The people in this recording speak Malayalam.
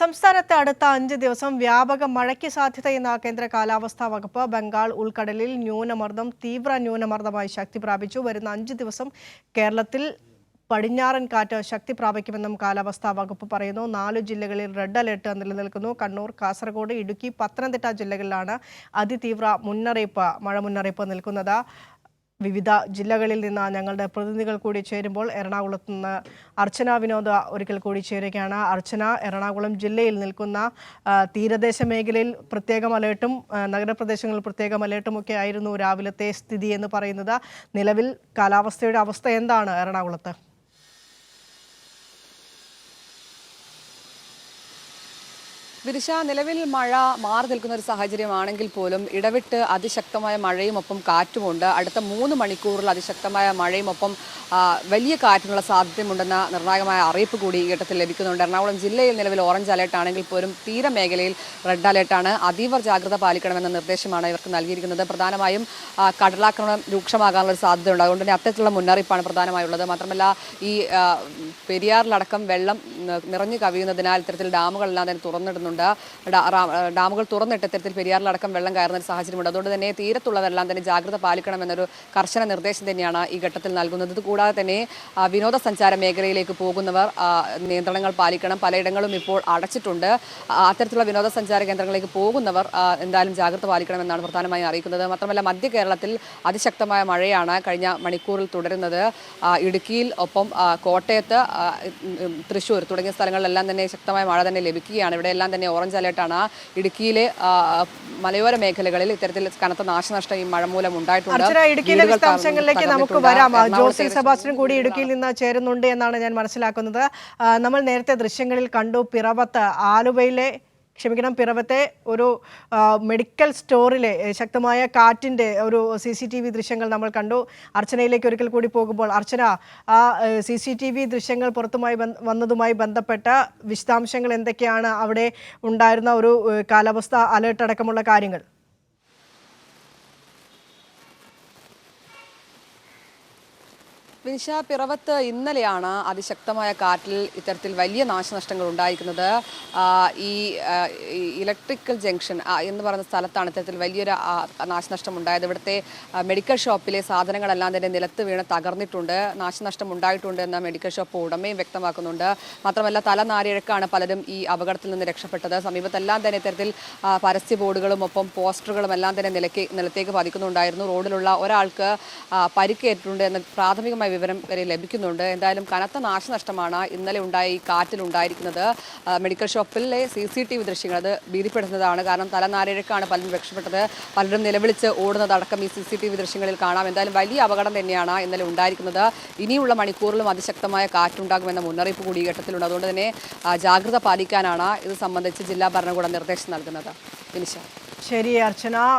സംസ്ഥാനത്ത് അടുത്ത അഞ്ച് ദിവസം വ്യാപക മഴയ്ക്ക് സാധ്യതയെന്ന കേന്ദ്ര കാലാവസ്ഥാ വകുപ്പ് ബംഗാൾ ഉൾക്കടലിൽ ന്യൂനമർദ്ദം തീവ്ര ന്യൂനമർദ്ദമായി ശക്തി പ്രാപിച്ചു. വരുന്ന അഞ്ച് ദിവസം കേരളത്തിൽ പടിഞ്ഞാറൻ കാറ്റ് ശക്തി പ്രാപിക്കുമെന്നും കാലാവസ്ഥാ വകുപ്പ് പറയുന്നു. നാല് ജില്ലകളിൽ റെഡ് അലേർട്ട് നിലനിൽക്കുന്നു. കണ്ണൂർ കാസർഗോഡ് ഇടുക്കി പത്തനംതിട്ട ജില്ലകളിലാണ് അതിതീവ്ര മുന്നറിയിപ്പ് മഴ മുന്നറിയിപ്പ് നിൽക്കുന്നത്. വിവിധ ജില്ലകളിൽ നിന്ന് ഞങ്ങളുടെ പ്രതിനിധികൾ കൂടി ചേരുമ്പോൾ എറണാകുളത്ത് നിന്ന് അർച്ചന വിനോദ ഒരിക്കൽ കൂടി ചേരുകയാണ്. അർച്ചന എറണാകുളം ജില്ലയിൽ നിൽക്കുന്ന തീരദേശ മേഖലയിൽ പ്രത്യേകം അലേർട്ടും നഗരപ്രദേശങ്ങളിൽ പ്രത്യേകം അലേർട്ടും ഒക്കെ ആയിരുന്നു രാവിലത്തെ സ്ഥിതി എന്ന് പറയുന്നത്. നിലവിൽ കാലാവസ്ഥയുടെ അവസ്ഥ എന്താണ് എറണാകുളത്ത്? വിരിശ നിലവിൽ മഴ മാറി നിൽക്കുന്ന ഒരു സാഹചര്യമാണെങ്കിൽ പോലും ഇടവിട്ട് അതിശക്തമായ മഴയും ഒപ്പം കാറ്റുമുണ്ട്. അടുത്ത മൂന്ന് മണിക്കൂറിൽ അതിശക്തമായ മഴയും ഒപ്പം വലിയ കാറ്റിനുള്ള സാധ്യതയുണ്ടെന്ന നിർണായകമായ അറിയിപ്പ് കൂടി ഈ ഘട്ടത്തിൽ ലഭിക്കുന്നുണ്ട്. എറണാകുളം ജില്ലയിൽ നിലവിൽ ഓറഞ്ച് അലേർട്ട് ആണെങ്കിൽ പോലും തീരമേഖലയിൽ റെഡ് അലേർട്ടാണ് അതീവ ജാഗ്രത പാലിക്കണമെന്ന നിർദ്ദേശമാണ് ഇവർക്ക് നൽകിയിരിക്കുന്നത്. പ്രധാനമായും കടലാക്രമണം രൂക്ഷമാകാനുള്ള ഒരു സാധ്യതയുണ്ട്. അതുകൊണ്ട് തന്നെ അത്തരത്തിലുള്ള മുന്നറിയിപ്പാണ് പ്രധാനമായുള്ളത്. മാത്രമല്ല ഈ പെരിയാറിലടക്കം വെള്ളം നിറഞ്ഞു കവിയുന്നതിനാൽ ഇത്തരത്തിൽ ഡാമുകളെല്ലാം തന്നെ തുറന്നിടുന്നുണ്ട്. റാ- ഡാമുകൾ തുറന്നിട്ട് ഇത്തരത്തിൽ പെരിയാറിലടക്കം വെള്ളം കയറുന്ന ഒരു സാഹചര്യമുണ്ട്. അതുകൊണ്ട് തന്നെ തീരത്തുള്ളവരെല്ലാം തന്നെ ജാഗ്രത പാലിക്കണമെന്നൊരു കർശന നിർദ്ദേശം തന്നെയാണ് ഈ ഘട്ടത്തിൽ നൽകുന്നത്. കൂടാതെ തന്നെ വിനോദസഞ്ചാര മേഖലയിലേക്ക് പോകുന്നവർ നിയന്ത്രണങ്ങൾ പാലിക്കണം. പലയിടങ്ങളും ഇപ്പോൾ അടച്ചിട്ടുണ്ട്. അത്തരത്തിലുള്ള വിനോദസഞ്ചാര കേന്ദ്രങ്ങളിലേക്ക് പോകുന്നവർ എന്തായാലും ജാഗ്രത പാലിക്കണമെന്നാണ് പ്രധാനമായും അറിയിക്കുന്നത്. മാത്രമല്ല മധ്യ കേരളത്തിൽ അതിശക്തമായ മഴയാണ് കഴിഞ്ഞ മണിക്കൂറിൽ തുടരുന്നത്. ഇടുക്കിയിൽ ഒപ്പം കോട്ടയത്ത് തൃശ്ശൂർ തുടങ്ങിയ സ്ഥലങ്ങളിലെല്ലാം തന്നെ ശക്തമായ മഴ തന്നെ ലഭിക്കുകയാണ്. ഇവിടെയെല്ലാം തന്നെ ഓറഞ്ച് അലേർട്ടാണ്. ഇടുക്കിയിലെ മലയോര മേഖലകളിൽ ഇത്തരത്തിൽ കനത്ത നാശനഷ്ടം ഈ മഴ മൂലം ഉണ്ടായിട്ടുണ്ട്. ഇടുക്കിയിലെ വിശദാംശങ്ങളിലേക്ക് നമുക്ക് വരാം. ജോസി സെബാസ്റ്റ്യൻ കൂടി ഇടുക്കിയിൽ നിന്ന് ചേരുന്നുണ്ട് എന്നാണ് ഞാൻ മനസ്സിലാക്കുന്നത്. നമ്മൾ നേരത്തെ ദൃശ്യങ്ങളിൽ കണ്ടു പിറവത്ത് ആലുവയിലെ ക്ഷമിക്കണം പിറവത്തെ ഒരു മെഡിക്കൽ സ്റ്റോറിലെ ശക്തമായ കാറ്റിന്റെ ഒരു സി സി ടി വി ദൃശ്യങ്ങൾ നമ്മൾ കണ്ടു. അർച്ചനയിലേക്ക് ഒരിക്കൽ കൂടി പോകുമ്പോൾ അർച്ചന ആ സി സി ടി വി ദൃശ്യങ്ങൾ പുറത്തുമായി വന്നതുമായി ബന്ധപ്പെട്ട വിശദാംശങ്ങൾ എന്തൊക്കെയാണ് അവിടെ ഉണ്ടായിരുന്ന ഒരു കാലാവസ്ഥ അലേർട്ട് അടക്കമുള്ള കാര്യങ്ങൾ? വിനിഷ പിറവത്ത് ഇന്നലെയാണ് അതിശക്തമായ കാറ്റിൽ ഇത്തരത്തിൽ വലിയ നാശനഷ്ടങ്ങൾ ഉണ്ടായിരിക്കുന്നത്. ഈ ഇലക്ട്രിക്കൽ ജംഗ്ഷൻ എന്ന് പറയുന്ന സ്ഥലത്താണ് ഇത്തരത്തിൽ വലിയൊരു നാശനഷ്ടം ഉണ്ടായത്. ഇവിടുത്തെ മെഡിക്കൽ ഷോപ്പിലെ സാധനങ്ങളെല്ലാം തന്നെ നിലത്ത് വീണ് തകർന്നിട്ടുണ്ട്. നാശനഷ്ടം ഉണ്ടായിട്ടുണ്ട് എന്ന മെഡിക്കൽ ഷോപ്പ് ഉടമയും വ്യക്തമാക്കുന്നുണ്ട്. മാത്രമല്ല തലനാരിഴക്കാണ് പലരും ഈ അപകടത്തിൽ നിന്ന് രക്ഷപ്പെട്ടത്. സമീപത്തെല്ലാം തന്നെ ഇത്തരത്തിൽ പരസ്യ ബോർഡുകളും ഒപ്പം പോസ്റ്ററുകളും എല്ലാം തന്നെ നിലയ്ക്ക് നിലത്തേക്ക് പതിക്കുന്നുണ്ടായിരുന്നു. റോഡിലുള്ള ഒരാൾക്ക് പരിക്കേറ്റിട്ടുണ്ട് എന്ന് പ്രാഥമികമായ വിവരം വരെ ലഭിക്കുന്നുണ്ട്. എന്തായാലും കനത്ത നാശനഷ്ടമാണ് ഇന്നലെ ഉണ്ടായി കാറ്റിലുണ്ടായിരിക്കുന്നത് മെഡിക്കൽ ഷോപ്പിലെ സി സി ടി വി ദൃശ്യങ്ങൾ അത് ഭീതിപ്പെടുത്തുന്നതാണ്. കാരണം തലനാരിഴക്കാണ് പലരും രക്ഷപ്പെട്ടത്. പലരും നിലവിളിച്ച് ഓടുന്നതടക്കം ഈ സി സി ടി വി ദൃശ്യങ്ങളിൽ കാണാം. എന്തായാലും വലിയ അപകടം തന്നെയാണ് ഇന്നലെ ഉണ്ടായിരിക്കുന്നത്. ഇനിയുള്ള മണിക്കൂറിലും അതിശക്തമായ കാറ്റുണ്ടാകുമെന്ന മുന്നറിയിപ്പ് കൂടി ഈ ഘട്ടത്തിലുണ്ട്. അതുകൊണ്ട് തന്നെ ജാഗ്രത പാലിക്കാനാണ് ഇത് സംബന്ധിച്ച് ജില്ലാ ഭരണകൂടം നിർദ്ദേശം നൽകുന്നത്. ശരി അർച്ചന.